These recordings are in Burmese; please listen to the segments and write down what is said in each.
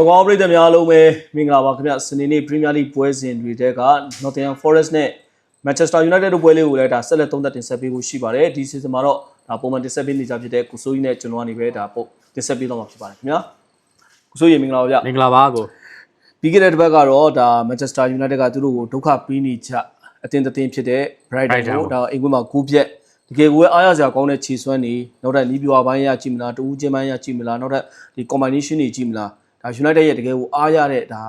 စောကောင်းပရိသတ်များအားလုံးပဲမင်္ဂလာပါခင်ဗျစနေနေ့ Premier League ပွဲစဉ်တွေတဲက Nottingham Forest နဲ့ Manchester United တို့ပွဲလေးကိုလည်းဒါဆက်လက်သုံးသပ်တင်ဆက်ပေးဖို့ရှိပါတယ်ဒီ season မှာတော့ဒါပုံမှန်တင်ဆက်ပေးနေကြဖြစ်တဲ့ကိုစိုးကြီးနဲ့ကျွန်တော်ကနေပဲဒါပို့တင်ဆက်ပေးတော့မှာဖြစ်ပါတယ်ခင်ဗျာကိုစိုးကြီးမင်္ဂလာပါဗျမင်္ဂလာပါကိုပြီးခဲ့တဲ့တစ်ပတ်ကတော့ဒါ Manchester United ကသူတို့ကိုဒုက္ခပေးနေချအတင်းတင်းဖြစ်တဲ့ Brighton ကိုဒါအိမ်ကွင်းမှာကူးပြက်တကယ်ကိုအားရစရာကောင်းတဲ့ခြေစွမ်းနေနောက်ထပ်နီးပြွားပိုင်းရကြည့်မလားတူးချင်းပိုင်းရကြည့်မလားနောက်ထပ်ဒီ combination တွေကြည့်မလားဒါ United ရဲ့တကယ်ကိုအားရတဲ့ဒါ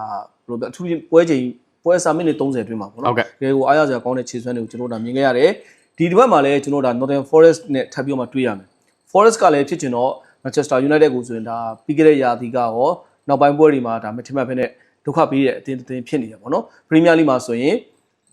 ဘယ်လိုပြောအထူးပွဲချိန်ပွဲစာမိနစ်30အတွင်းမှာပေါ့နော်တကယ်ကိုအားရစရာကောင်းတဲ့ခြေစွမ်းတွေကိုကျွန်တော်တို့ဒါမြင်ခဲ့ရတယ်ဒီတစ်ပတ်မှာလည်းကျွန်တော်တို့ဒါ Northern Forest နဲ့ထပ်ပြီးမှတွေ့ရမယ် Forest ကလည်းဖြစ်ချင်တော့ Manchester United ကိုဆိုရင်ဒါပြီးခဲ့တဲ့ရာသီကရောနောက်ပိုင်းပွဲတွေမှာဒါမထင်မှတ်ဖ ೇನೆ ဒုက္ခပေးတဲ့အတင်းတင်းဖြစ်နေတယ်ပေါ့နော် Premier League မှာဆိုရင်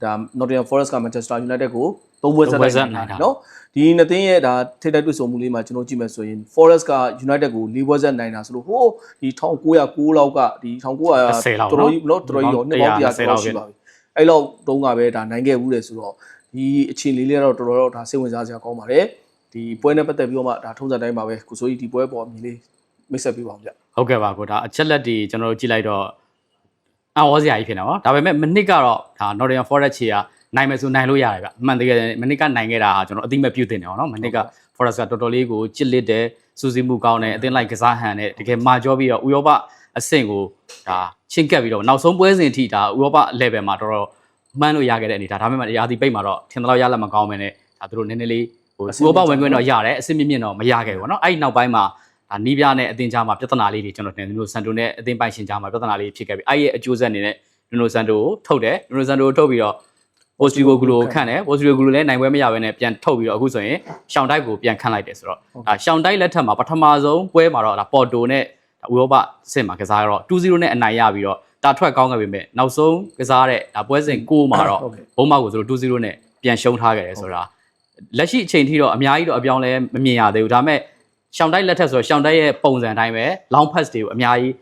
ဒါ Nottingham Forest က Manchester United ကိုသုံးပွဲဆက်တိုက်နိုင်တာနော်ဒီနှစ်သင်းရဲ့ဒါထိတိုက်တွေ့ဆုံမှုလေးမှာကျွန်တော်ကြည့်မယ်ဆိုရင် Forest က United ကို၄ပွဲဆက်နိုင်တာဆိုလို့ဟိုးဒီ1909လောက်ကဒီ1900တော်တော်ကြီးနော်တော်တော်ကြီးတော့နှစ်ပေါင်း100ကျော်ရှိပါပြီအဲ့လောက်တုန်းကပဲဒါနိုင်ခဲ့ဘူးလေဆိုတော့ဒီအခြေအနေလေးကတော့တော်တော်တော့ဒါစိတ်ဝင်စားစရာကောင်းပါတယ်ဒီပွဲနဲ့ပတ်သက်ပြီးတော့မှဒါထုံးစံတိုင်းပါပဲကိုစိုးကြီးဒီပွဲပေါ်အမြင်လေးမိတ်ဆက်ပေးပါအောင်ဗျဟုတ်ကဲ့ပါကိုဒါအချက်လက်တွေကျွန်တော်တို့ကြည့်လိုက်တော့ အဝေါ်စရာကြီးဖြစ်နေပါတော့ဒါပေမဲ့မနစ်ကတော့ဒါ Nottingham Forest ချီကနိုင်မယ်ဆိုနိုင်လို့ရတယ်ဗျအမှန်တကယ်မနစ်ကနိုင်ခဲ့တာဟာကျွန်တော်အတိမပြုတ်တင်တယ်ပေါ့နော်မနစ်က Forest ကတော်တော်လေးကိုကြစ်လစ်တယ်စူးစီးမှုကောင်းတယ်အသင်းလိုက်ကစားဟန်နဲ့တကယ်မာကြောပြီးတော့ဥရောပအဆင့်ကိုဒါချင်းကပ်ပြီးတော့နောက်ဆုံးပွဲစဉ်အထိဒါဥရောပ level မှာတော်တော်မှန်းလို့ရခဲ့တဲ့အနေဒါဒါပေမဲ့ရာသီပိတ်မှာတော့ထင်တယ်လို့ရလက်မကောင်းပဲနဲ့ဒါသူတို့နည်းနည်းလေးဟိုဥရောပဝင်ခွင့်တော့ရတယ်အဆင့်မြင့်မြင့်တော့မရခဲ့ဘူးပေါ့နော်အဲ့ဒီနောက်ပိုင်းမှာ ဒါနီးပြနဲ့အသင်းကြားမှာပြဿနာလေးတွေကျွန်တော်တင်တယ်လို့စန်တိုနဲ့အသင်းပိုင်ရှင်ကြားမှာပြဿနာလေးဖြစ်ခဲ့ပြီအဲ့ရဲ့အကျိုးဆက်အနေနဲ့နူနိုစန်တိုကိုထုတ်တယ်နူနိုစန်တိုကိုထုတ်ပြီးတော့ပိုစတီဂိုဂလိုခန့်တယ်ပိုစတီဂိုဂလိုလည်းနိုင်ပွဲမရဘဲနဲ့ပြန်ထုတ်ပြီးတော့အခုဆိုရင်ရှောင်းတိုက်ကိုပြန်ခန့်လိုက်တယ်ဆိုတော့ဒါရှောင်းတိုက်လက်ထက်မှာပထမဆုံးပွဲမှာတော့ဒါပေါ်တိုနဲ့ဥရောပအဆင့်မှာကစားတော့2-0နဲ့အနိုင်ရပြီးတော့တာထွက်ကောင်းခဲ့ပေမဲ့နောက်ဆုံးကစားတဲ့ဒါပွဲစဉ်6မှာတော့ဘုံမောက်ကိုဆိုလို့2-0နဲ့ပြန်ရှုံးထားခဲ့တယ်ဆိုတာလက်ရှိအချိန်ထိတော့အများကြီးတော့အပြောင်းလဲမမြင်ရသေးဘူးဒါပေမဲ့ ရှောင်းတိုက်လက်ထက်ဆိုတော့ရှောင်းတိုက်ရဲ့ပုံစံအတိုင်းပဲ long pass တွေကိုအများကြီး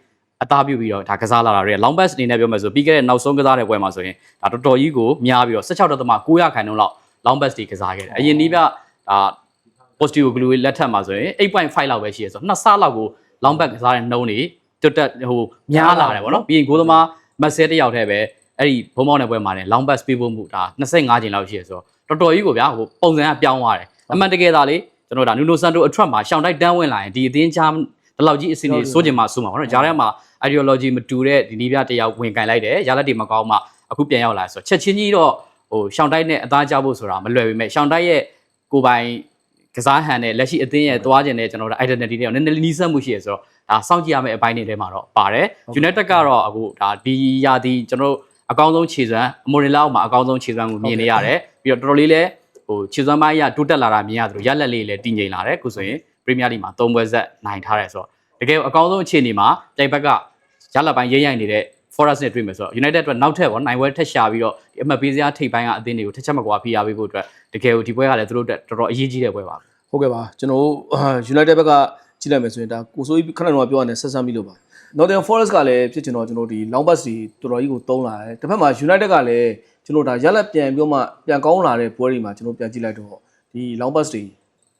အသားပြုတ်ပြီးတော့ဒါကစားလာတာတွေ long pass အနေနဲ့ပြောမယ်ဆိုပြီးခဲ့တဲ့နောက်ဆုံးကစားတဲ့ပွဲမှာဆိုရင်ဒါတော်တော်ကြီးကိုများပြီးတော့16.900ခိုင်နှုန်းလောက် long pass တွေကစားခဲ့တယ်အရင်နီးပြဒါ positive glue လက်ထက်မှာဆိုရင်8.5လောက်ပဲရှိရဆိုတော့နှစ်ဆလောက်ကို long back ကစားတဲ့နှုံးတွေတွတ်တက်ဟိုများလာတယ်ဗောနော်ပြီးရင်ဂိုးသမားမက်ဆဲတစ်ယောက်တည်းပဲအဲ့ဒီဘုံမောင်းတဲ့ပွဲမှာလည်း long pass ပေးဖို့မှုဒါ25ချိန်လောက်ရှိရဆိုတော့တော်တော်ကြီးကိုဗျာဟိုပုံစံကပြောင်းသွားတယ်အမှန်တကယ်သားလေ ကျွန်တော်ဒါနူနိုဆန်တိုအထက်မှာရှောင်းတိုက်တန်းဝင်လာရင်ဒီအသင်းချမ်းဒီလောက်ကြီးအစီအစဉ်စိုးကျင်မှာစိုးမှာဗောနော်ဂျားထဲမှာ ideology မတူတဲ့ဒီနီးပြတယောက်ဝင်ကန်လိုက်တယ်ရလက်တွေမကောင်းမှအခုပြန်ရောက်လာဆိုတော့ချက်ချင်းကြီးတော့ဟိုရှောင်းတိုက်နဲ့အသားကြဖို့ဆိုတာမလွယ်ပေမဲ့ရှောင်းတိုက်ရဲ့ကိုပိုင်ကစားဟန်နဲ့လက်ရှိအသင်းရဲ့သွားခြင်းနဲ့ကျွန်တော်တို့ identity တွေနည်းနည်းနီးစပ်မှုရှိရဆိုတော့ဒါစောင့်ကြည့်ရမယ့်အပိုင်းတွေထဲမှာတော့ပါတယ် United ကတော့အခုဒါဒီရာဒီကျွန်တော်တို့အကောင်းဆုံးခြေစွမ်းအမိုရီလာအောက်မှာအကောင်းဆုံးခြေစွမ်းကိုမြင်နေရတယ်ပြီးတော့တော်တော်လေးလည်း ဟိုခြေစွမ်းပိုင်းရတိုးတက်လာတာမြင်ရသလိုရက်လက်လေးလည်းတည်ငြိမ်လာတယ်အခုဆိုရင် Premier League မှာ၃ပွဲဆက်နိုင်ထားတယ်ဆိုတော့တကယ်အကောင်းဆုံးအခြေအနေမှာပြိုင်ဘက်ကရလက်ပိုင်းရိမ့်ရိုက်နေတဲ့ Forest နဲ့တွေ့မယ်ဆိုတော့ United အတွက်နောက်ထပ်ပေါ့နိုင်ပွဲထက်ရှာပြီးတော့ဒီအမှတ်ပေးစရာထိပ်ပိုင်းကအသင်းတွေကိုထက်ချက်မကွာဖိအားပေးဖို့အတွက်တကယ်ကိုဒီပွဲကလည်းသူတို့အတွက်တော်တော်အရေးကြီးတဲ့ပွဲပါဟုတ်ကဲ့ပါကျွန်တော်တို့ United ဘက်ကကြည့်လိုက်မယ်ဆိုရင်ဒါကိုစိုးကြီးခဏတော့ပြောရတယ်ဆက်ဆံပြီးလို့ပါ Northern Forest ကလည်းဖြစ်ချင်တော့ကျွန်တော်ဒီ long pass တွေတော်တော်ကြီးကိုတုံးလာတယ်တစ်ဖက်မှာ United ကလည်း ကျွန်တော်ဒါရက်လက်ပြန်ပြီးမှပြန်ကောင်းလာတဲ့ပွဲတွေမှာကျွန်တော်ပြန်ကြည့်လိုက်တော့ဒီ long pass တွေ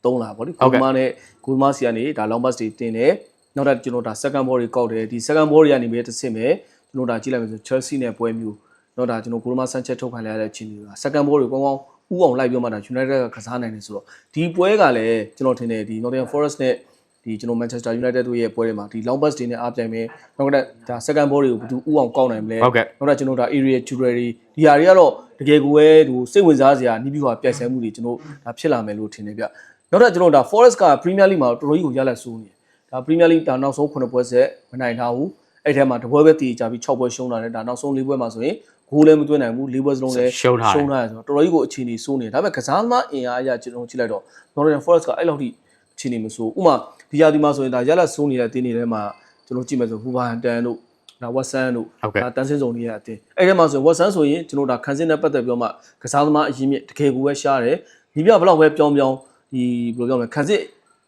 တုံးလာပါဗောလေကိုမနဲ့ကိုမစီကနေဒါ long pass တွေတင်တယ်နောက်တော့ကျွန်တော်ဒါ second ball တွေကောက်တယ်ဒီ second ball တွေကနေပဲတစ်ဆင့်ပဲကျွန်တော်ဒါကြည့်လိုက်မယ်ဆို Chelsea နဲ့ပွဲမျိုးတော့ဒါကျွန်တော်ကိုမဆန်ချက်ထုတ်ခံရတဲ့အချိန်တွေက second ball တွေကောင်းကောင်းဥအောင်လိုက်ပြီးမှဒါ United ကကစားနိုင်တယ်ဆိုတော့ဒီပွဲကလည်းကျွန်တော်ထင်တယ်ဒီ Nottingham Forest နဲ့ ဒီကျွန်တော် Manchester United တို့ရဲ့ပွဲတွေမှာဒီ long pass တွေနဲ့အားပြိုင်မယ်နောက်ကဒါ second ball တွေကိုဘယ်သူဥအောင်ကောက်နိုင်မလဲဟုတ်ကဲ့နောက်တော့ကျွန်တော်ဒါ area jewelry ဒီဟာတွေကတော့တကယ်ကိုပဲဟိုစိတ်ဝင်စားစရာနီးပြီးဟိုပြိုင်ဆိုင်မှုတွေကျွန်တော်ဒါဖြစ်လာမယ်လို့ထင်တယ်ဗျနောက်တော့ကျွန်တော်ဒါ Forest က Premier League မှာတော်တော်ကြီးကိုရလက်ဆိုးနေတယ်ဒါ Premier League ဒါနောက်ဆုံး9ပွဲဆက်မနိုင်ထားဘူးအဲ့ထဲမှာတပွဲပဲတည်ကြပြီး6ပွဲရှုံးလာတယ်ဒါနောက်ဆုံး၄ပွဲမှာဆိုရင်ဂိုးလည်းမသွင်းနိုင်ဘူး၄ပွဲစလုံးလည်းရှုံးထားတယ်ရှုံးထားတယ်ဆိုတော့တော်တော်ကြီးကိုအခြေအနေဆိုးနေတယ်ဒါပေမဲ့ကစားသမားအင်အားအရကျွန်တော်ကြည့်လိုက်တော့ Nottingham Forest ကအဲ့လောက်ထိအခြေအနေမဆိုးဥမာ ဒီရာဒီမှာဆိုရင်ဒါရလက်ဆိုးနေတဲ့တင်းတွေထဲမှာကျွန်တော်ကြည့်မယ်ဆိုဟူဘာဟန်တန်တို့ဒါဝက်ဆန်တို့ဟုတ်ကဲ့ဒါတန်းစင်းစုံတွေရဲ့အတင်းအဲ့ထဲမှာဆိုရင်ဝက်ဆန်ဆိုရင်ကျွန်တော်ဒါခန်းစင်းနဲ့ပတ်သက်ပြီးတော့မှကစားသမားအရင်မြင့်တကယ်ကိုပဲရှားတယ်ဒီပြဘယ်လောက်ပဲပြောင်းပြောင်းဒီဘယ်လိုပြောမလဲခန်းစစ်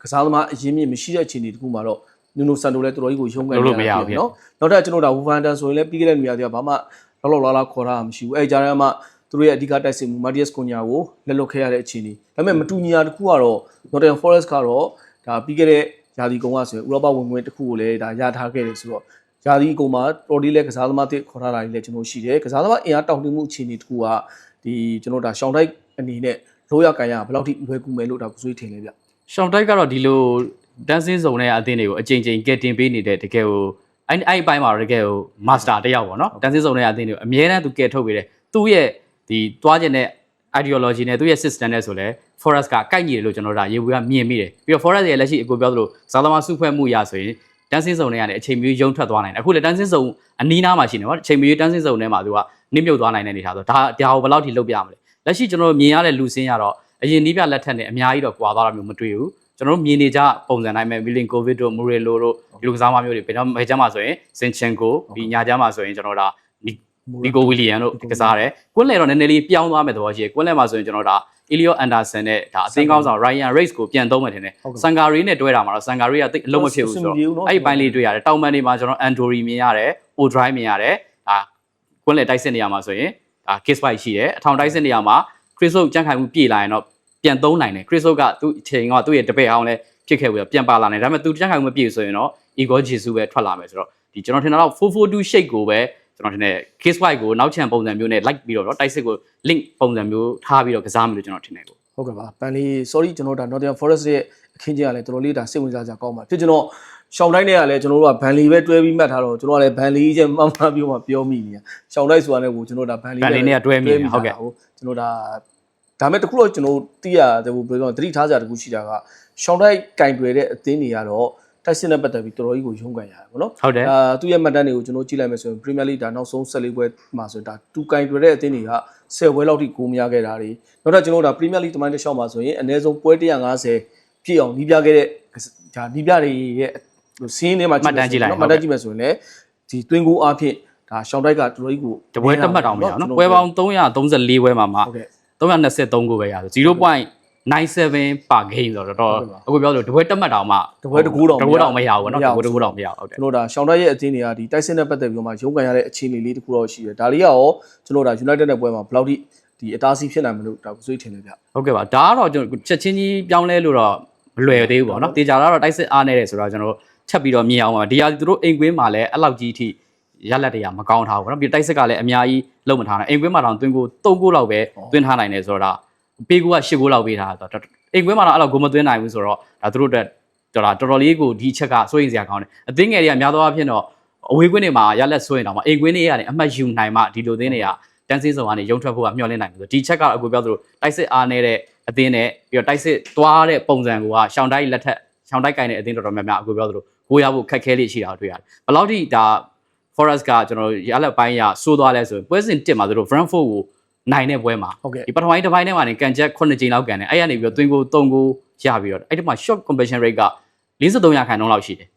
ကစားသမားအရင်မြင့်မရှိတဲ့အခြေအနေတခုမှာတော့နူနိုဆန်တိုလည်းတော်တော်ကြီးကိုရုံးခဲ့လို့လို့မရဘူးဗျနော်နောက်ထပ်ကျွန်တော်ဒါဝူဖန်တန်ဆိုရင်လည်းပြီးခဲ့တဲ့နေရာတွေကဘာမှလောက်လောက်လာလာခေါ်တာမရှိဘူးအဲ့ကြားထဲမှာသူတို့ရဲ့အဓိကတိုက်စစ်မှုမာတီယက်စ်ကွန်ညာကိုလက်လွတ်ခဲ့ရတဲ့အခြေအနေဒါပေမဲ့မတူညီတာတစ်ခုကတော့ Nottingham Forest ကတော့ ဒါပြီးခဲ့တဲ့ရာသီကုန်းကဆိုရင်ဥရောပဝင်ဝင်တစ်ခုကိုလည်းဒါရထားခဲ့တယ်ဆိုတော့ရယာဒီအကုန်မှာတော်ဒီလဲကစားသမားတွေခေါ်ထားတာတွေလည်းကျွန်တော်ရှိတယ်ကစားသမားအင်အားတောင့်တမှုအခြေအနေတခုကဒီကျွန်တော်ဒါရှောင်းတိုက်အနေနဲ့လိုရကန်ရဘယ်လောက်ထိလွယ်ကူမယ်လို့ဒါကိုစွေးထင်လဲဗျရှောင်းတိုက်ကတော့ဒီလိုတန်းစင်းစုံတဲ့အသင်းတွေကိုအချိန်ချင်းကဲတင်ပေးနေတဲ့တကယ်ကိုအဲ့အဲ့အပိုင်းမှာတော့တကယ်ကိုမာစတာတယောက်ပေါ့နော်တန်းစင်းစုံတဲ့အသင်းတွေကိုအမြဲတမ်းသူကဲထုတ်ပေးတယ်သူ့ရဲ့ဒီတွားကျင်တဲ့ ideology နဲ့သူ့ရဲ့ system နဲ့ဆိုလဲ Forest ကကိုက်ညီတယ်လို့ကျွန်တော်ဒါရေဘူးကမြင်မိတယ်ပြီးတော့ Forest ရဲ့လက်ရှိအကိုပြောသလိုဇာသမာစုဖွဲ့မှုအရာဆိုရင်တန်းစင်းစုံတွေကနေအချိန်မီရုံထွက်သွားနိုင်တယ်အခုလေတန်းစင်းစုံအနီးနားမှာရှိနေပါအချိန်မီတန်းစင်းစုံထဲမှာသူကနစ်မြုပ်သွားနိုင်တဲ့အနေထားဆိုဒါဒါကိုဘယ်လောက်ထိလုပ်ပြမလဲလက်ရှိကျွန်တော်မြင်ရတဲ့လူစင်းရတော့အရင်နီးပြလက်ထက်နဲ့အများကြီးတော့ကွာသွားတာမျိုးမတွေ့ဘူးကျွန်တော်တို့မြင်နေကြပုံစံတိုင်းပဲမီလင်ကိုဗစ်တို့မူရေလိုတို့ဒီလိုကစားမမျိုးတွေဘယ်တော့ဘယ်ကျမှဆိုရင်စင်ချန်ကိုပြီးညာကျမှဆိုရင်ကျွန်တော်ဒါ နီကိုဝီလီယန်တို့ကစားတယ်ကွန်းလေတော့နည်းနည်းလေးပြောင်းသွားမဲ့သဘောရှိတယ်ကွန်းလေမှာဆိုရင်ကျွန်တော်ဒါအီလီယိုအန်ဒါဆန်နဲ့ဒါအသင်းကောင်းဆောင် Ryan Race ကိုပြန်သုံးမယ်ထင်တယ်ဆန်ဂါရီနဲ့တွဲတာမှာတော့ဆန်ဂါရီကတိတ်အလုံးမဖြစ်ဘူးဆိုတော့အဲ့ဒီပိုင်းလေးတွေ့ရတယ်တောင်မန်တွေမှာကျွန်တော် Andori မြင်ရတယ် O-Drive မြင်ရတယ်ဒါကွန်းလေတိုက်စစ်နေရာမှာဆိုရင်ဒါ Kiss Bike ရှိတယ်အထောင်တိုက်စစ်နေရာမှာ Chris Oak ကြန့်ခိုင်မှုပြေလာရင်တော့ပြန်သုံးနိုင်တယ် Chris Oak ကသူ့အချိန်ကသူ့ရဲ့တပည့်အောင်လဲဖြစ်ခဲ့ပြီးတော့ပြန်ပါလာနိုင်ဒါပေမဲ့သူကြန့်ခိုင်မှုမပြေဆိုရင်တော့ Igor Jesus ပဲထွက်လာမယ်ဆိုတော့ဒီကျွန်တော်ထင်တာတော့442 shake ကိုပဲ ကျွန်တော်ထင်တယ် case white ကိုနောက်ချန်ပုံစံမျိုးနဲ့ like ပြီးတော့တိုက်စစ်ကို link ပုံစံမျိုးထားပြီးတော့ကစားမယ်လို့ကျွန်တော်ထင်တယ်ကိုဟုတ်ကဲ့ပါပန်လီ sorry ကျွန်တော်ဒါ Nottingham Forest ရဲ့အခင်းကြီးကလည်းတော်တော်လေးဒါစိတ်ဝင်စားစရာကောင်းပါဖြစ်ကျွန်တော်ရှောင်းတိုင်းတွေကလည်းကျွန်တော်တို့ကဘန်လီပဲတွဲပြီးမှတ်ထားတော့ကျွန်တော်ကလည်းဘန်လီချင်းမှတ်မှတ်ပြီးမှပြောမိနေတာရှောင်းတိုင်းဆိုတာလည်းကိုကျွန်တော်ဒါဘန်လီဘန်လီနဲ့တွဲမိတယ်ဟုတ်ကဲ့ကျွန်တော်ဒါဒါမဲ့တခုတော့ကျွန်တော်သိရတယ်ဘယ်လိုပြောသတိထားစရာတခုရှိတာကရှောင်းတိုင်းကင်တွယ်တဲ့အသင်းတွေကတော့ တိုက်စစ်နဲ့ပတ်သက်ပြီးတော်တော်ကြီးကိုရုန်းကန်ရတယ်ဗောနော်ဟုတ်တယ်အာသူ့ရဲ့မှတ်တမ်းတွေကိုကျွန်တော်ကြည့်လိုက်မယ်ဆိုရင် Premier League ဒါနောက်ဆုံး14ပွဲမှာဆိုရင်ဒါတူကင်တွယ်တဲ့အသင်းတွေက10ပွဲလောက်ထိဂိုးမရခဲ့တာတွေနောက်တော့ကျွန်တော်တို့ဒါ Premier League တမိုင်းတစ်လျှောက်မှာဆိုရင်အနည်းဆုံးပွဲ150ပြည့်အောင်နီးပြခဲ့တဲ့ဒါနီးပြတွေရဲ့စီးင်းထဲမှာမှတ်တမ်းကြည့်မယ်ဆိုရင်လည်းဒီတွင်းကူအားဖြင့်ဒါရှောင်းတိုက်ကတော်တော်ကြီးကိုတပွဲတက်မှတ်တောင်မရအောင်နော်ပွဲပေါင်း334ပွဲမှာမှာဟုတ်ကဲ့323ကိုပဲရ ဆို0.97 per game ဆိုတော့တော်တော်အခုပြောလို့တပွဲတက်မှတ်တောင်မှတပွဲတကူတောင်တပွဲတောင်မရဘူးနော်တပွဲတကူတောင်မရဘူးဟုတ်တယ်ကျွန်တော်ဒါရှောင်းတိုက်ရဲ့အသင်းတွေကဒီတိုက်စစ်နဲ့ပတ်သက်ပြီးတော့မှရုန်းကန်ရတဲ့အခြေအနေလေးတခုတော့ရှိတယ်ဒါလေးကရောကျွန်တော်ဒါ United နဲ့ပွဲမှာဘယ်လောက်ထိဒီအသားစီးဖြစ်နိုင်မလို့ဒါကိုစွေးထင်တယ်ဗျဟုတ်ကဲ့ပါဒါကတော့ကျွန်တော်ချက်ချင်းကြီးပြောင်းလဲလို့တော့မလွယ်သေးဘူးပေါ့နော်တေချာတော့တိုက်စစ်အားနေတယ်ဆိုတော့ကျွန်တော်ချက်ပြီးတော့မြင်အောင်ပါဒီဟာသူတို့အိမ်ကွင်းမှာလည်းအဲ့လောက်ကြီးအထိရလက်တွေကမကောင်းထားဘူးနော်ပြီးတိုက်စစ်ကလည်းအများကြီးလုံးမထားနိုင်အိမ်ကွင်းမှာတော့တွင်းကို3ဂိုးလောက်ပဲတွင်းထားနိုင်တယ်ဆိုတော့ဒါ ပေးကိုက10ဂိုးလောက်ပေးထားတာအိမ်ကွင်းမှာတော့အဲ့လောက်ဂိုးမသွင်းနိုင်ဘူးဆိုတော့ဒါသူတို့အတွက်တော်တော်တော်တော်လေးကိုဒီချက်ကစိုးရင်စရာကောင်းတယ်အသင်းငယ်တွေကများသောအားဖြင့်တော့အဝေးကွင်းတွေမှာရလက်ဆိုရင်တော့အိမ်ကွင်းတွေကနေအမှတ်ယူနိုင်မှဒီလိုသင်းတွေကတန်းစင်းစုံကနေရုံထွက်ဖို့ကမျှော်လင့်နိုင်တယ်ဆိုဒီချက်ကတော့အခုပြောသလိုတိုက်စစ်အားနေတဲ့အသင်းနဲ့ပြီးတော့တိုက်စစ်သွားတဲ့ပုံစံကရှောင်းတိုက်လက်ထက်ရှောင်းတိုက်ကင်တဲ့အသင်းတော်တော်များများအခုပြောသလိုကိုရဖို့ခက်ခဲလေးရှိတာတွေ့ရတယ်ဘယ်လောက်ထိဒါ Forest ကကျွန်တော်ရလက်ပိုင်းရစိုးသွားလဲဆိုရင်ပွဲစဉ်1မှာသူတို့ Brentford ကို နိုင်တဲ့ပွဲမှာဟုတ်ကဲ့ဒီပထမပိုင်းတစ်ပိုင်းထဲမှာနေကန်ချက်9ကြိမ်လောက်ကန်တယ်အဲ့ရနေပြီးတော့ twin goal 3 goal ရပြီးတော့အဲ့ဒီမှာ shot completion rate က53ရာခိုင်နှုန်းလောက်ရှိတယ်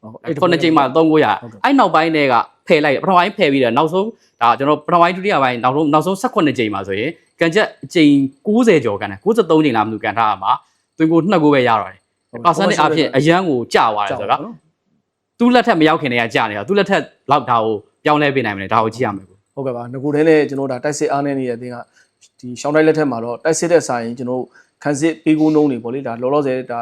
9ကြိမ်မှာ3 goal ရအဲ့နောက်ပိုင်းတွေကဖယ်လိုက်တယ်ပထမပိုင်းဖယ်ပြီးတော့နောက်ဆုံးဒါကျွန်တော်ပထမပိုင်းဒုတိယပိုင်းနောက်ဆုံးနောက်ဆုံး18ကြိမ်မှာဆိုရင်ကန်ချက်အကြိမ်90ကျော်ကန်တယ်93ကြိမ်လားမသိဘူးကန်ထားတာမှာ twin goal 2 goal ပဲရတော့တယ် percentage အဖြစ်အရန်ကိုကျသွားတယ်ဆိုတော့သူ့လက်ထက်မရောက်ခင်တည်းကကြာနေတာသူ့လက်ထက်လောက်ဒါကိုပြောင်းလဲပေးနိုင်မလဲဒါကိုကြည့်ရမယ်ကို ဟုတ်ကဲ့ပါငကိုတည်းနဲ့ကျွန်တော်ဒါတိုက်စစ်အားနေနေတဲ့အသင်းကဒီရှောင်းတိုက်လက်ထက်မှာတော့တိုက်စစ်တဲ့ဆိုင်ကျွန်တော်ခန်းစစ်ပေးကိုနှုံးတွေပေါ့လေဒါလောလောဆယ်ဒါ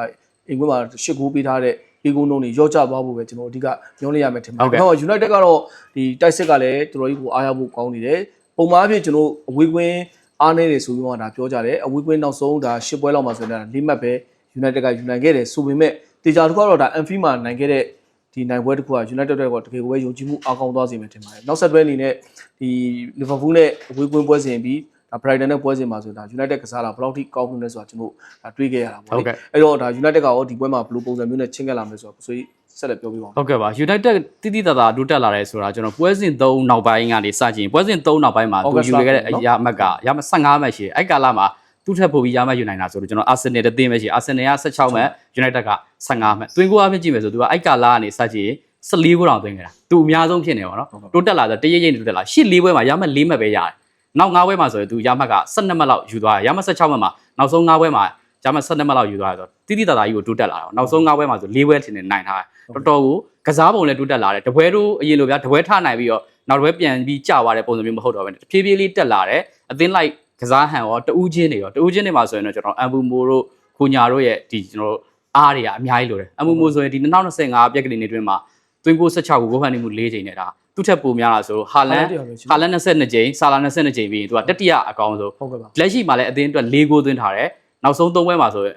အိမ်ကွင်းမှာရှစ်ကူပေးထားတဲ့ပေးကိုနှုံးတွေရော့ကျသွားဖို့ပဲကျွန်တော်အဓိကပြောနေရမယ်ထင်ပါတယ်။ဟုတ် United ကတော့ဒီတိုက်စစ်ကလည်းတော်တော်ကြီးကိုအားရဖို့ကောင်းနေတယ်။ပုံမှန်အဖြစ်ကျွန်တော်အဝေးကွင်းအားနေတယ်ဆိုပြီးတော့ဒါပြောကြတယ်အဝေးကွင်းနောက်ဆုံးဒါရှစ်ပွဲလောက်မှာဆိုရင်ဒါလေးမှတ်ပဲ United ကယူနိုင်ခဲ့တယ်ဆိုပေမဲ့တေချာတစ်ခုကတော့ဒါ Anfield မှာနိုင်ခဲ့တဲ့ဒီနိုင်ပွဲတစ်ခုက United တွေကတကယ်ကိုပဲယုံကြည်မှုအားကောင်းသွားစေမယ်ထင်ပါတယ်။နောက်ဆက်တွဲအနေနဲ့ ဒီ Liverpool နဲ့အဝေးကွင်းပွဲစဉ်ပြီးဒါ Brighton နဲ့ပွဲစဉ်မှာဆိုဒါ United ကစားတာဘယ်လောက်ထိကောင်းမှုလဲဆိုတာကျွန်တော်ဒါတွေးခဲ့ရတာပေါ့လေ။အဲ့တော့ဒါ United ကရောဒီပွဲမှာဘယ်လိုပုံစံမျိုးနဲ့ချင်းကပ်လာမလဲဆိုတော့ဆိုဆက်လက်ပြောပြပါဦးဟုတ်ကဲ့ပါ United တိတိတသာဒုတက်လာတယ်ဆိုတာကျွန်တော်ပွဲစဉ်3နောက်ပိုင်းကနေစကြည့်ပွဲစဉ်3နောက်ပိုင်းမှာသူယူခဲ့တဲ့အရာမက်ကရမ15မှတ်ရှိတယ်အဲ့ကာလမှာသူ့ထက်ပိုပြီးရမှတ်ယူနိုင်တာဆိုတော့ကျွန်တော် Arsenal တသိမ်းပဲရှိ Arsenal က16မှတ် United က15မှတ်တွင်းကိုအဖြစ်ကြည့်မယ်ဆိုသူကအဲ့ကာလကနေစကြည့် 14ခုတောင်သွင်းခဲ့တာသူအများဆုံးဖြစ်နေပါတော့တိုးတက်လာဆိုတရရိပ်တိုးတက်လာရှစ်၄ပွဲမှာရမှတ်၄မှတ်ပဲရတယ်နောက်၅ပွဲမှာဆိုရင်သူရမှတ်က12မှတ်လောက်ယူသွားတယ်ရမှတ်16မှတ်မှာနောက်ဆုံး၅ပွဲမှာရမှတ်12မှတ်လောက်ယူသွားတယ်ဆိုတော့တိတိတသာကြီးကိုတိုးတက်လာတော့နောက်ဆုံး၅ပွဲမှာဆို၄ပွဲထင်နေနိုင်ထားတယ်တော်တော်ကိုကစားပုံလည်းတိုးတက်လာတယ်တပွဲတို့အရင်လိုဗျာတပွဲထနိုင်ပြီးတော့နောက်တပွဲပြန်ပြီးကြာသွားတဲ့ပုံစံမျိုးမဟုတ်တော့ဘဲတဖြည်းဖြည်းလေးတက်လာတယ်အသင်းလိုက်ကစားဟန်ရောတူးချင်းတွေရောတူးချင်းတွေမှာဆိုရင်တော့ကျွန်တော်အမ်ဘူမိုတို့ခိုညာတို့ရဲ့ဒီကျွန်တော်အားတွေကအများကြီးလိုတယ်အမ်ဘူမိုဆိုရင်ဒီ2025ပြက်ကလေးနေတွင်းမှာ တွင်းကို16ကိုဂိုးဖန်နေမှု၄ချိန်နဲ့ဒါသူ့ထက်ပိုများတာဆိုဟာလန်ဟာလန်တစ်ယောက်ပဲရှိတယ်ဟာလန်22ကြိမ်ဆာလာ22ကြိမ်ပြီးရင်သူကတတိယအကောင်ဆုံးဟုတ်ကဲ့ပါလက်ရှိမှာလည်းအသင်းအတွက်၄ဂိုးသွင်းထားတယ်နောက်ဆုံး၃ပွဲမှာဆိုရင်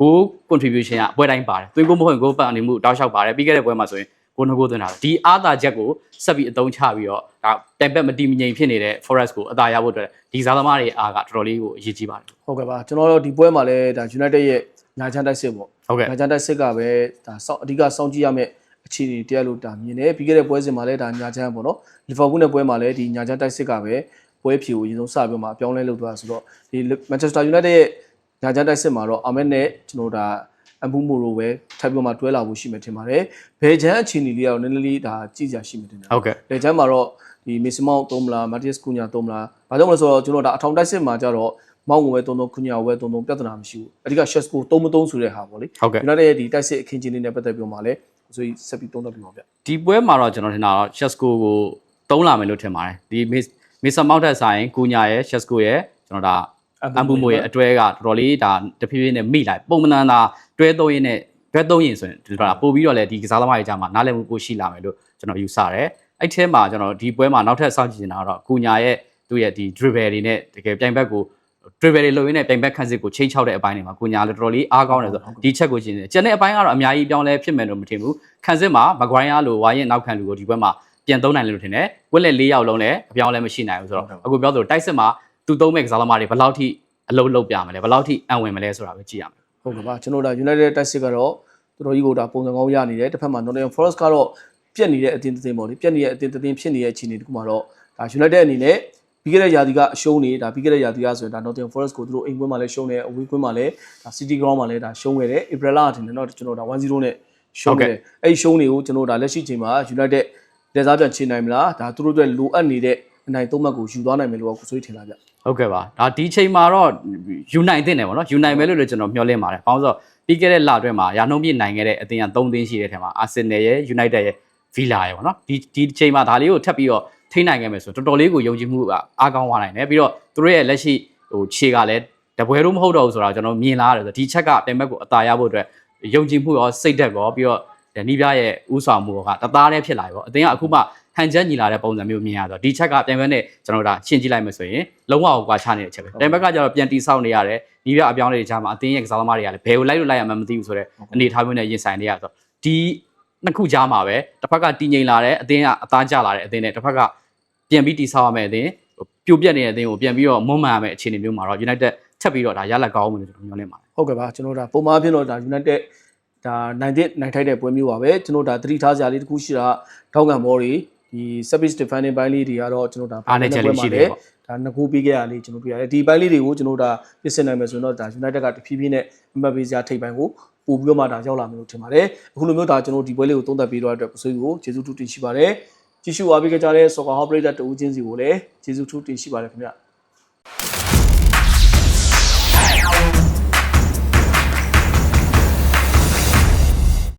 goal contribution ကအပွဲတိုင်းပါတယ်သွင်းဂိုးမဟုတ်ရင် goal ပတ်အနေမှုတောက်လျှောက်ပါတယ်ပြီးခဲ့တဲ့ပွဲမှာဆိုရင်ဂိုးနှဂိုးသွင်းထားတယ်ဒီအားသာချက်ကိုဆက်ပြီးအသုံးချပြီးတော့ဒါတိုင်ပက်မတီမငြိမ်ဖြစ်နေတဲ့ forest ကိုအသာရဖို့အတွက်ဒီစားသမားတွေအားကတော်တော်လေးကိုအရေးကြီးပါတယ်ဟုတ်ကဲ့ပါကျွန်တော်တို့ဒီပွဲမှာလည်းဒါ United ရဲ့ညာချမ်းတိုက်စစ်ပေါ့ဟုတ်ကဲ့ညာချမ်းတိုက်စစ်ကပဲဒါစောင့်အဓိကစောင့်ကြည့်ရမယ့် အခြေအနေတရားလို့ဒါမြင်တယ်ပြီးခဲ့တဲ့ပွဲစဉ်မှာလည်းဒါညာချမ်းပေါ့နော်လီဗာပူးနဲ့ပွဲမှာလည်းဒီညာချမ်းတိုက်စစ်ကပဲပွဲဖြေကိုအရင်ဆုံးစပြီးမှအပြောင်းလဲလုပ်သွားဆိုတော့ဒီ Manchester United ရဲ့ညာချမ်းတိုက်စစ်မှာတော့အာမက်နဲ့ကျွန်တော်ဒါအမ်ဘူမိုရိုပဲထပ်ပြီးမှတွဲလာဖို့ရှိမယ်ထင်ပါတယ်ဘယ်ချမ်းအခြေအနေလေးကတော့နည်းနည်းလေးဒါကြည့်ကြရှိမယ်ထင်တယ်ဟုတ်ကဲ့လေချမ်းမှာတော့ဒီမစ်စမောက်သုံးမလားမာတီယက်စ်ကူညာသုံးမလားဘာကြောင့်လဲဆိုတော့ကျွန်တော်ဒါအထောင်တိုက်စစ်မှာကြတော့မောက်ကိုပဲသုံးသုံးကူညာကိုပဲသုံးသုံးပြဿနာမရှိဘူးအဓိက shot ကိုသုံးမသုံးဆိုတဲ့ဟာပေါ့လေဟုတ်ကဲ့ United ရဲ့ဒီတိုက်စစ်အခင်းချင်းလေးနဲ့ပတ်သက်ပြီးတော့မှလည်း ဆိုပြီးဆက်ပြီးသုံးသပ်ပြီးပါဗျဒီပွဲမှာတော့ကျွန်တော်ထင်တာတော့ Chesco ကိုတုံးလာမယ်လို့ထင်ပါတယ်ဒီ Mr. Mount တက်ဆိုင်ကူညာရဲ့ Chesco ရဲ့ကျွန်တော်ဒါအမ်ဘူမိုရဲ့အတွဲကတော်တော်လေးဒါတဖြည်းဖြည်းနဲ့မိလိုက်ပုံမှန်သာတွဲသုံးရင်းနဲ့တွဲသုံးရင်ဆိုရင်ဒီလိုတာပို့ပြီးတော့လည်းဒီကစားသမားတွေကြားမှာနားလည်မှုပိုရှိလာမယ်လို့ကျွန်တော်ယူဆတယ်အဲ့ထဲမှာကျွန်တော်ဒီပွဲမှာနောက်ထပ်စောင့်ကြည့်နေတာတော့ကူညာရဲ့သူ့ရဲ့ဒီ dribble တွေနဲ့တကယ်ပြိုင်ဘက်ကို dribble တွေလုပ်ရင်းနဲ့ပြိုင်ဘက်ခန်းစစ်ကိုချိန်ချောက်တဲ့အပိုင်းတွေမှာကူညာလည်းတော်တော်လေးအားကောင်းတယ်ဆိုတော့ဒီချက်ကိုရှင်းတယ်ကျန်တဲ့အပိုင်းကတော့အများကြီးပြောင်းလဲဖြစ်မယ်လို့မထင်ဘူးခန်းစစ်မှာမကွိုင်းအားလိုဝါရင်နောက်ခံလူကိုဒီဘက်မှာပြန်သုံးနိုင်တယ်လို့ထင်တယ်ဝက်လက်၄ယောက်လုံးလည်းအပြောင်းလဲမရှိနိုင်ဘူးဆိုတော့အခုပြောသလိုတိုက်စစ်မှာသူသုံးမဲ့ကစားသမားတွေဘယ်လောက်ထိအလုံးလုံးပြမလဲဘယ်လောက်ထိအံဝင်မလဲဆိုတာပဲကြည့်ရမယ်ဟုတ်ကဲ့ပါကျွန်တော်ဒါ United တိုက်စစ်ကတော့တော်တော်ကြီးကိုဒါပုံစံကောင်းရနေတယ်တစ်ဖက်မှာ Nottingham Forest ကတော့ပြက်နေတဲ့အတင်းတင်းပေါ့လေပြက်နေတဲ့အတင်းတင်းဖြစ်နေတဲ့အခြေအနေတခုမှာတော့ဒါ United အနေနဲ့ ပြီးခဲ့တဲ့ရာသီကအရှုံးနေဒါပြီးခဲ့တဲ့ရာသီကဆိုရင်ဒါ Nottingham Forest ကိုသူတို့အိမ်ကွင်းမှာလည်းရှုံးတယ်အဝေးကွင်းမှာလည်းဒါ City Ground မှာလည်းဒါရှုံးခဲ့တယ် April လအထင်တယ်တော့ကျွန်တော်ဒါ1-0နဲ့ရှုံးခဲ့တယ်အဲ့ဒီရှုံးတွေကိုကျွန်တော်ဒါလက်ရှိချိန်မှာ United လက်စားပြန်ချေနိုင်မလားဒါသူတို့အတွက်လိုအပ်နေတဲ့အနိုင်သုံးမှတ်ကိုယူသွားနိုင်မယ်လို့ကိုဆိုးထင်လာဗျဟုတ်ကဲ့ပါဒါဒီချိန်မှာတော့ယူနိုင်တဲ့တယ်ပေါ့နော်ယူနိုင်မယ်လို့လည်းကျွန်တော်မျှော်လင့်ပါတယ်။ဘာလို့ဆိုတော့ပြီးခဲ့တဲ့လအတွင်းမှာရာနှုန်းပြည့်နိုင်ခဲ့တဲ့အသင်းက3သင်းရှိတဲ့ထဲမှာအာဆင်နယ်ရဲ့ United ရဲ့ Villa ရဲ့ပေါ့နော်ဒီဒီချိန်မှာဒါလေးကိုထပ်ပြီးတော့ ထိနိုင်ခဲ့မယ်ဆိုတော့တော်တော်လေးကိုယုံကြည်မှုကအားကောင်းသွားနိုင်တယ်ပြီးတော့သူတို့ရဲ့လက်ရှိဟိုခြေကလည်းတပွဲတော့မဟုတ်တော့ဘူးဆိုတော့ကျွန်တော်မြင်လာရတယ်ဆိုတော့ဒီချက်ကပြန်ဘက်ကိုအသာရဖို့အတွက်ယုံကြည်မှုရောစိတ်ဓာတ်ရောပြီးတော့နီးပြရဲ့ဥဆောင်မှုကတသားတည်းဖြစ်လာပြီပေါ့အသင်းကအခုမှဟန်ချက်ညီလာတဲ့ပုံစံမျိုးမြင်ရတော့ဒီချက်ကပြန်ဘက်နဲ့ကျွန်တော်တို့ဒါရှင်းကြည့်လိုက်မယ်ဆိုရင်လုံးဝကွာခြားနေတဲ့ချက်ပဲပြန်ဘက်ကကျတော့ပြန်တီဆောက်နေရတယ်နီးပြအပြောင်းအလဲတွေကြားမှာအသင်းရဲ့ကစားသမားတွေကလည်းဘယ်ကိုလိုက်လို့လိုက်ရမှန်းမသိဘူးဆိုတော့အနေထားမျိုးနဲ့ရင်ဆိုင်နေရတော့ဒီ နှစ်ခုကြားမှာပဲတစ်ဖက်ကတည်ငြိမ်လာတဲ့အသင်းကအသားကျလာတဲ့အသင်းနဲ့တစ်ဖက်ကပြန်ပြီးတီဆောက်ရမယ်အသင်းပြိုပြက်နေတဲ့အသင်းကိုပြန်ပြီးတော့မွမ်းမံရမယ်အခြေအနေမျိုးမှာတော့ United ထပ်ပြီးတော့ဒါရလက်ကောင်းမယ်လို့ကျွန်တော်ညွှန်လင့်ပါတယ်ဟုတ်ကဲ့ပါကျွန်တော်ဒါပုံမှန်အဖြစ်တော့ဒါ United ဒါနိုင်တဲ့နိုင်ထိုက်တဲ့ပွဲမျိုးပါပဲကျွန်တော်ဒါသတိထားစရာလေးတစ်ခုရှိတာထောက်ကန်ဘောတွေဒီ service defending ဘိုင်းလေးတွေကတော့ကျွန်တော်ဒါအားနည်းချက်လေးရှိတယ်ပေါ့ဒါနှစ်ခုပြီးခဲ့ရလေးကျွန်တော်ပြရတယ်ဒီဘိုင်းလေးတွေကိုကျွန်တော်ဒါပြစ်စင်နိုင်မယ်ဆိုရင်တော့ဒါ United ကတဖြည်းဖြည်းနဲ့အမှတ်ပေးစရာထိပ်ပိုင်းကို ပို့ပြီးတော့မှဒါရောက်လာမယ်လို့ထင်ပါတယ်အခုလိုမျိုးဒါကျွန်တော်ဒီပွဲလေးကိုသုံးသပ်ပေးတော့အတွက်ပစိုးကိုကျေးဇူးတူတင်ရှိပါတယ်ကြည့်ရှုအားပေးကြတဲ့ Soccer Hub ပရိသတ်တူချင်းစီကိုလည်းကျေးဇူးထူးတင်ရှိပါတယ်ခင်ဗျ